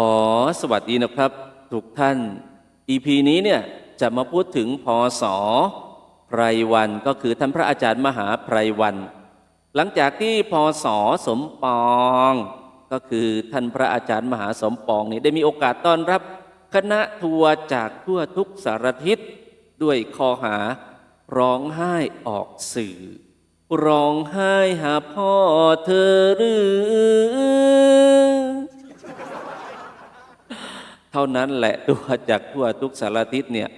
ขอสวัสดีนะครับ ทุกท่าน EP นี้เนี่ยจะมาพูดถึงพศไพรวันก็คือท่านพระอาจารย์มหาไพรวัน หลังจากที่พศสมปอง ก็คือท่านพระอาจารย์มหาสมปองนี่ได้มีโอกาสต้อนรับ คณะทัวร์จากทั่วทุกสารทิศด้วยคอหาร้องไห้ออกสื่อ ร้องไห้หาพ่อเธอหรือ ท่านั้นแหละตัวจากทั่วทุกสารทิศเนี่ย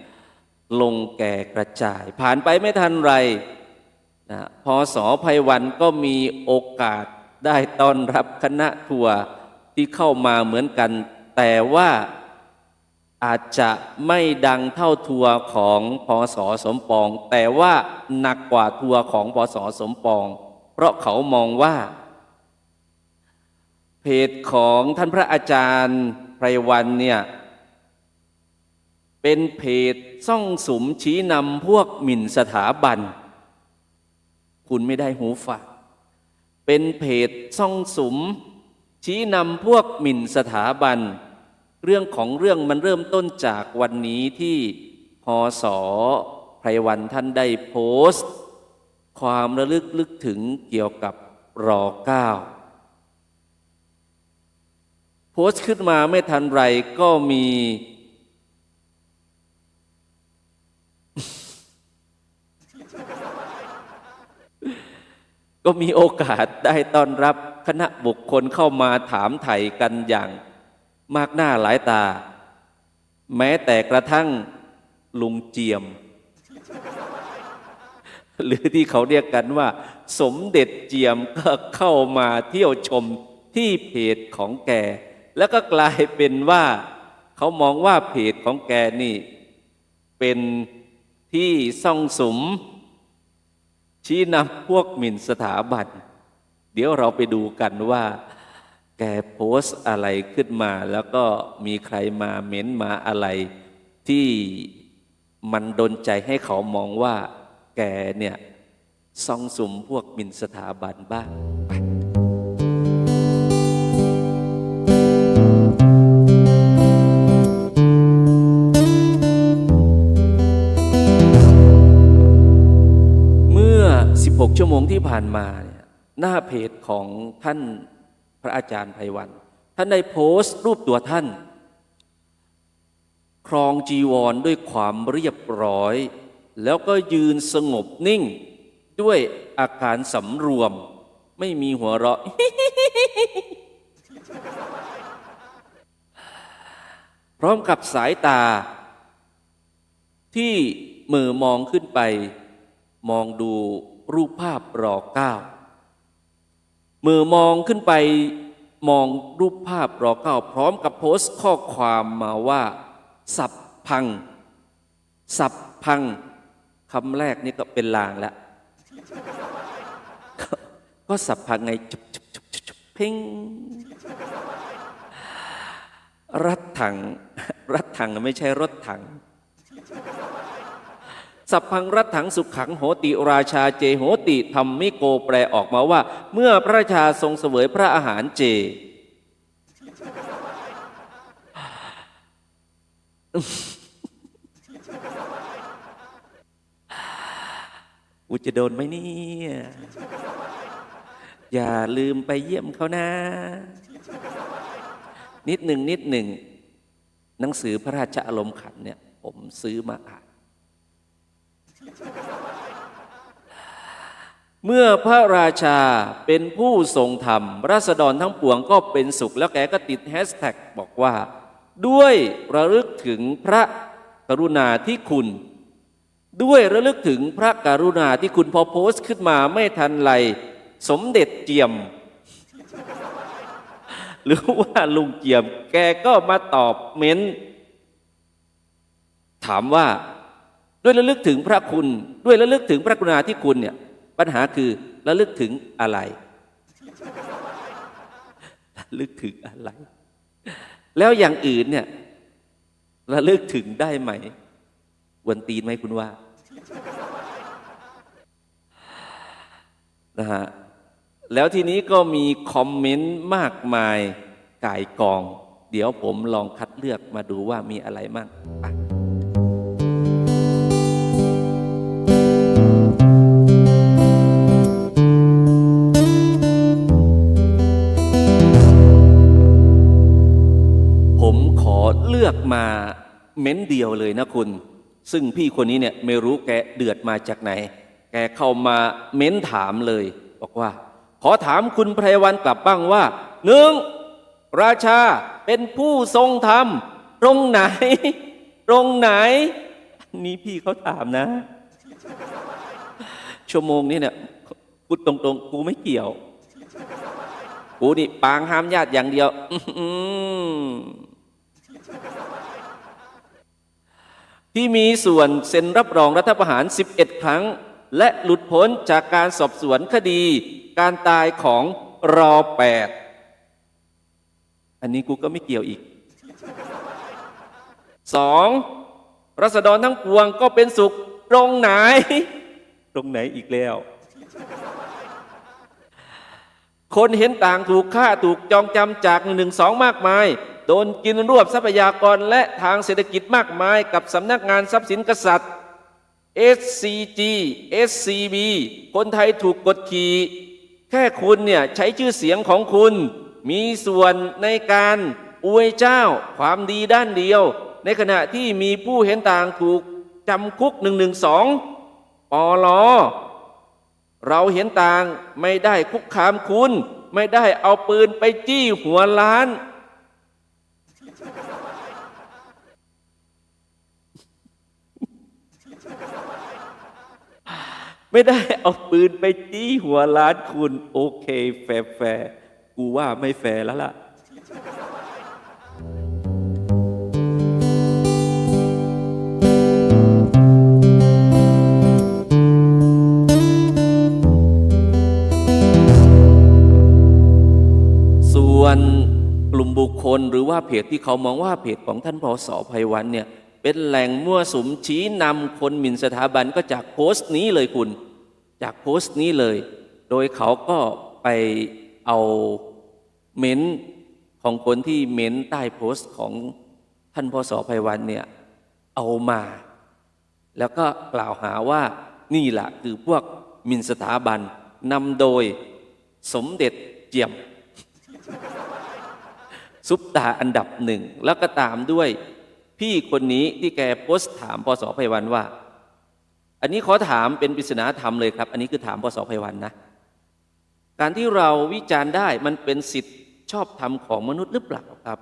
ลงแก่กระจาย ผ่านไปไม่ทันไรนะพอสอภัยวันก็มีโอกาสได้ต้อนรับคณะทัวร์ที่เข้ามาเหมือนกัน แต่ว่าอาจจะไม่ดังเท่าทัวร์ของพศสสมปอง แต่ว่าหนักกว่าทัวร์ของพศสมปอง เพราะเขามองว่า เพจของท่านพระอาจารย์ ไพรวันเนี่ยเป็นเพจซ่องสุมชี้นำพวกหมิ่นสถาบัน คุณไม่ได้หูฝาดเป็นเพจซ่องสุม ชี้นำพวกหมิ่นสถาบัน เรื่องของเรื่องมันเริ่มต้นจากวันนี้ที่พศไพรวันท่านได้โพสต์ ความระลึกลึกถึงเกี่ยวกับรอเก้า พสต์ขึ้นมาไม่ทันไรก็มี ก็มีโอกาสได้ต้อนรับคณะบุคคลเข้ามาถามไถ่กันอย่างมากหน้าหลายตา แม้แต่กระทั่งลุงเจียม หรือที่เขาเรียกกันว่า สมเด็จเจียมก็เข้ามาเที่ยวชมที่เพจของแก แล้วก็กลายเป็นว่าเขามองว่าเพจของแกนี่ เป็นที่ซ่องสม ชี้นำพวกหมิ่นสถาบัน เดี๋ยวเราไปดูกันว่า แกโพสต์อะไรขึ้นมา แล้วก็มีใครมาเม้นมาอะไร ที่มันดนใจให้เขามองว่า แกเนี่ยซ่องสุมพวกหมิ่นสถาบันบ้าง 16 ชั่วโมงที่ผ่านมาเนี่ยหน้าเพจของท่านพระอาจารย์ไพวัน ท่านได้โพสต์รูปตัวท่าน ครองจีวรด้วยความเรียบร้อย แล้วก็ยืนสงบนิ่ง ด้วยอาการสำรวม ไม่มีหัวเราะ พร้อมกับสายตา ที่มือมองขึ้นไป มองดู รูปภาพรอเก้ามือมองขึ้นไปมองรูปภาพรอเก้าพร้อมกับโพสต์ข้อความมาว่า สับพัง สับพังคำแรกนี่ก็เป็นลางแล้ว ก็สับพังไงจุบจุบจุบจุบจุบเพ่งรัดถัง รัดถังไม่ใช่รถถัง สัพพังรัตถังสุขขังโหติราชาเจโหติธรรมิโกแปลออกมาว่า เมื่อพระราชาทรงเสวยพระอาหารเจ อุจะโดนไหมเนี่ยอย่าลืมไปเยี่ยมเขานะ นิดหนึ่งนิดหนึ่งหนังสือพระราชอารมณ์ขันเนี่ย ผมซื้อมาอ่าน เมื่อพระราชาเป็นผู้ทรงธรรม ราษฎรทั้งปวงก็เป็นสุข แล้วแกก็ติดแฮชแท็กบอกว่า ด้วยระลึกถึงพระกรุณาที่คุณ ด้วยระลึกถึงพระกรุณาที่คุณพอโพสต์ขึ้นมาไม่ทันไรสมเด็จเจียม หรือว่าลุงเจียม แกก็มาตอบเม้น ถามว่า ด้วยระลึกถึงพระคุณ ด้วยระลึกถึงพระกรุณาที่คุณเนี่ยปัญหาคือระลึกถึงอะไรระลึกถึงอะไร แล้วอย่างอื่นเนี่ยระลึกถึงได้ไหมวันตีนไหมคุณว่านะฮะแล้วทีนี้ก็มีคอมเมนต์มากมายก่ายกอง เดี๋ยวผมลองคัดเลือกมาดูว่ามีอะไรมั่ง อเลือกมาเม้นเดียวเลยนะคุณ ซึ่งพี่คนนี้เนี่ยไม่รู้แกเดือดมาจากไหน แกเข้ามาเม้นถามเลย บอกว่า ขอถามคุณไพรวันกลับบ้างว่าหนึ่งราชาเป็นผู้ทรงธรรม ตรงไหน ตรงไหน นี่พี่เขาถามนะ ชั่วโมงนี้เนี่ยพูดตรงๆ กูไม่เกี่ยว กูนี่ปางห้ามญาติอย่างเดียว อื ที่มีส่วนเซ็นรับรองรัฐประหาร 11 ครั้ง และหลุดพ้นจากการสอบสวนคดี การตายของรอแปดอันนี้กูก็ไม่เกี่ยวอีกสองรัษฎรทั้งปวงก็เป็นสุขตรงไหน ตรงไหนอีกแล้ว คนเห็นต่างถูกฆ่าถูกจองจำจากหนึ่งสองมากมาย โดนกินรวบทรัพยากรและทางเศรษฐกิจมากมายกับสำนักงานทรัพย์สินกษัตริย์ SCG SCB คนไทยถูกกดขี่ แค่คุณเนี่ยใช้ชื่อเสียงของคุณ มีส่วนในการอวยเจ้าความดีด้านเดียว ในขณะที่มีผู้เห็นต่างถูกจำคุก 112ปลเราเห็นต่างไม่ได้คุกคามคุณ ไม่ได้เอาปืนไปจี้หัวล้าน ไม่ได้เอาปืนไปจี้หัวล้านคุณ โอเค แฟร์แฟร์กูว่าไม่แฟร์แล้วล่ะ ลหรือว่าเพจที่เขามองว่าเพจของท่านพศไพวันเนี่ยเป็นแหล่งมั่วสุมชี้นำคนหมิ่นสถาบันก็จากโพสต์นี้เลยคุณ จากโพสต์นี้เลย โดยเขาก็ไปเอาเม้นของคนที่เม้นใต้โพสต์ของท่านพศไพวันเนี่ยเอามา แล้วก็กล่าวหาว่านี่แหละคือพวกมินสถาบันนำโดยสมเด็จเจียม ซุปตาอันดับหนึ่ง แล้วก็ตามด้วยพี่คนนี้ที่แกโพสต์ถามปสไพวันว่า อันนี้ขอถามเป็นปริศนาธรรมเลยครับ อันนี้คือถามปสไพวันนะ การที่เราวิจารณ์ได้มันเป็นสิทธิชอบธรรมของมนุษย์หรือเปล่าครับ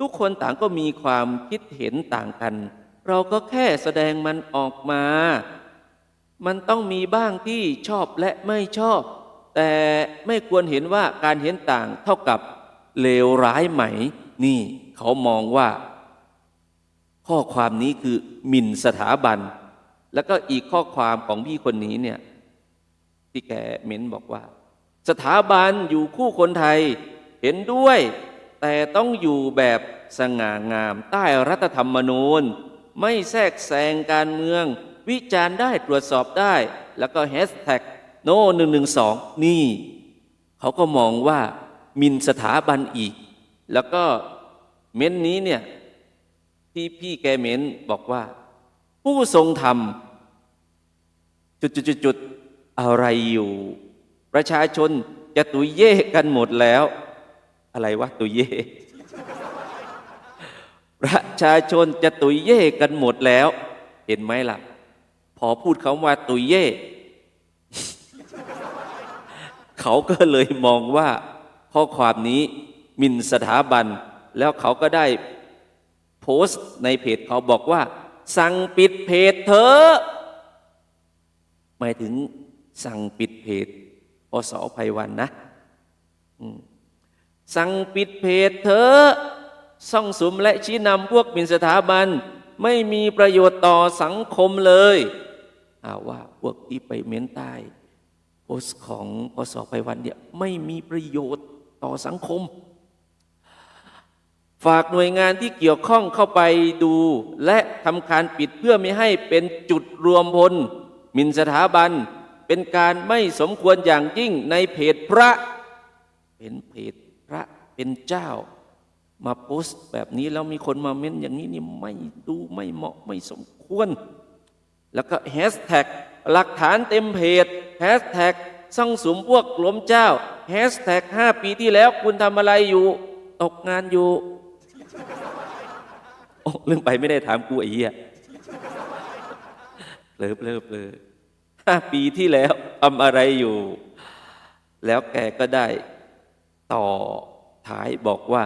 ทุกคนต่างก็มีความคิดเห็นต่างกัน เราก็แค่แสดงมันออกมา มันต้องมีบ้างที่ชอบและไม่ชอบ แต่ไม่ควรเห็นว่าการเห็นต่างเท่ากับ เลวร้ายไหม นี่เขามองว่า ข้อความนี้คือหมิ่นสถาบัน แล้วก็อีกข้อความของพี่คนนี้เนี่ยที่แกเม้นบอกว่า สถาบันอยู่คู่คนไทยเห็นด้วย แต่ต้องอยู่แบบสง่างามใต้รัฐธรรมนูญ ไม่แทรกแซงการเมือง วิจารณ์ได้ตรวจสอบได้ แล้วก็แฮชแท็กโนหนึ่งหนึ่งสองนี่ เขาก็มองว่า มินสถาบันอีก แล้วก็เม้นนี้เนี่ยที่พี่แกเม้นบอกว่า ผู้ทรงธรรม จุดจุดจุดอะไรอยู่ ประชาชนจะตุยเย่กันหมดแล้ว อะไรวะตุยเย่ประชาชนจะตุยเย่กันหมดแล้ว เห็นไหมล่ะ พอพูดคำว่าตุยเย่ เขาก็เลยมองว่า ข้อความนี้มินสถาบัน แล้วเขาก็ได้โพสต์ในเพจเขาบอกว่า สั่งปิดเพจเถอะหมายถึงสั่งปิดเพจปสอ.ไพวันนะสั่งปิดเพจเถอะซ่องสุมและชี้นำพวกมินสถาบัน ไม่มีประโยชน์ต่อสังคมเลยอาว่าพวกที่ไปเม้นใต้โพสของปสอ.ไพวันเนี่ยไม่มีประโยชน์ ต่อสังคม ฝากหน่วยงานที่เกี่ยวข้องเข้าไปดู และทำการปิดเพื่อไม่ให้เป็นจุดรวมพลหมินสถาบัน เป็นการไม่สมควรอย่างยิ่งในเพจพระ เป็นเพจพระเป็นเจ้า มาโพสต์แบบนี้แล้วมีคนมาเม้นอย่างนี้นี่ไม่ดูไม่เหมาะไม่สมควร แล้วก็แฮชแท็กหลักฐานเต็มเพจแฮชแท็ก ซ่องสุมพวกหลวมเจ้าแฮชแท็กห้าปีที่แล้วคุณทำอะไรอยู่ ตกงานอยู่โอ้เรื่องไปไม่ได้ถามกูไอ้เหี้ยเลิฟเลิฟเลยห้าปีที่แล้วทำอะไรอยู่ แล้วแกก็ได้ ต่อท้ายบอกว่า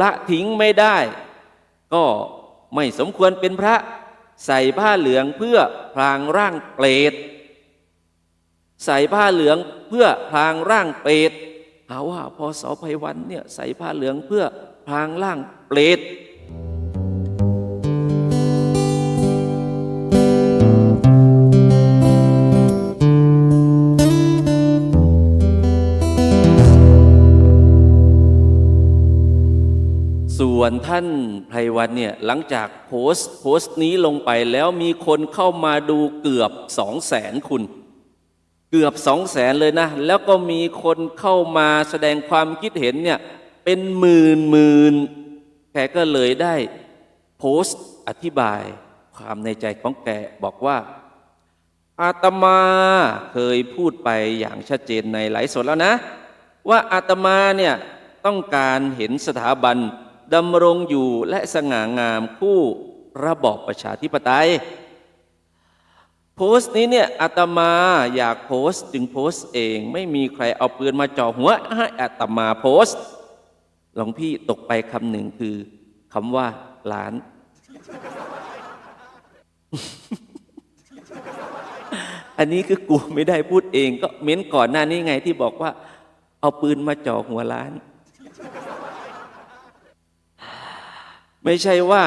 ละทิ้งไม่ได้ ก็ไม่สมควรเป็นพระ ใส่ผ้าเหลืองเพื่อพรางร่างเปรต ใส่ผ้าเหลืองเพื่อพรางร่างเปรตหาว่าพอสอภัยวันเนี่ยใส่ผ้าเหลืองเพื่อพรางร่างเปรตส่วนท่านไพรวันเนี่ยหลังจากโพสต์โพสต์นี้ลงไปแล้วมีคนเข้ามาดูเกือบสองแสนคุณ เกือบสองแสนเลยนะ แล้วก็มีคนเข้ามาแสดงความคิดเห็นเนี่ยเป็นหมื่นหมื่นแกก็เลยได้โพสต์อธิบายความในใจของแกบอกว่า อาตมาเคยพูดไปอย่างชัดเจนในหลายสดแล้วนะ ว่าอาตมาเนี่ยต้องการเห็นสถาบันดำรงอยู่และสง่างามคู่ระบอบประชาธิปไตย โพสต์นี้เนี่ยอาตมาอยากโพสต์จึงโพสต์เอง ไม่มีใครเอาปืนมาจ่อหัวให้อาตมาโพสต์หลวงพี่ตกไปคำหนึ่งคือคำว่าหลาน อันนี้คือกูไม่ได้พูดเองก็เม้นก่อนหน้านี้ไงที่บอกว่า เอาปืนมาจ่อหัวล้าน ไม่ใช่ว่า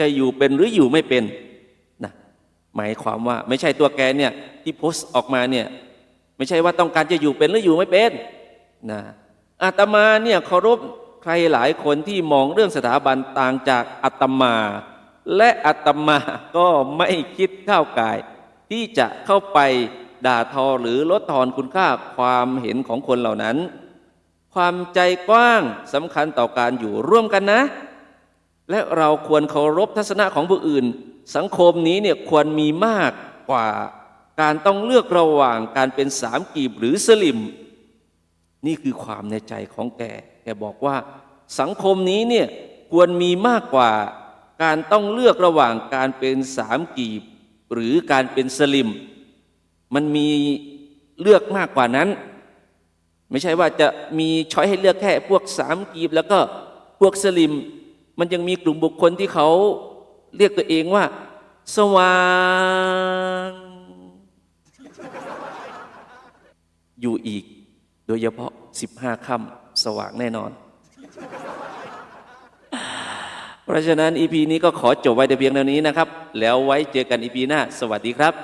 จะอยู่เป็นหรืออยู่ไม่เป็น หมายความว่าไม่ใช่ตัวแกเนี่ยที่โพสต์ออกมาเนี่ยไม่ใช่ว่าต้องการจะอยู่เป็นหรืออยู่ไม่เป็นนะอาตมาเนี่ยเคารพใครหลายคนที่มองเรื่องสถาบันต่างจากอาตมา และอาตมาก็ไม่คิดก้าวกาย ที่จะเข้าไปด่าทอหรือลดทอนคุณค่าความเห็นของคนเหล่านั้น ความใจกว้างสำคัญต่อการอยู่ร่วมกันนะ และเราควรเคารพทัศนะของผู้อื่น สังคมนี้เนี่ยควรมีมากกว่าการต้องเลือกระหว่างการเป็นสามกีบหรือสลิม นี่คือความในใจของแก แกบอกว่าสังคมนี้เนี่ยควรมีมากกว่าการต้องเลือกระหว่างการเป็นสามกีบ หรือการเป็นสลิม มันมีเลือกมากกว่านั้น ไม่ใช่ว่าจะมีช้อยให้เลือกแค่พวกสามกีบ แล้วก็พวกสลิม มันยังมีกลุ่มบุคคลที่เขา เรียกตัวเองว่า สว่าง อยู่อีก โดยเฉพาะ15ค่ำสว่างแน่นอน เพราะฉะนั้นอีพีนี้ก็ขอจบไว้แต่เพียงเท่านี้นะครับ แล้วไว้เจอกันอีพีหน้า สวัสดีครับ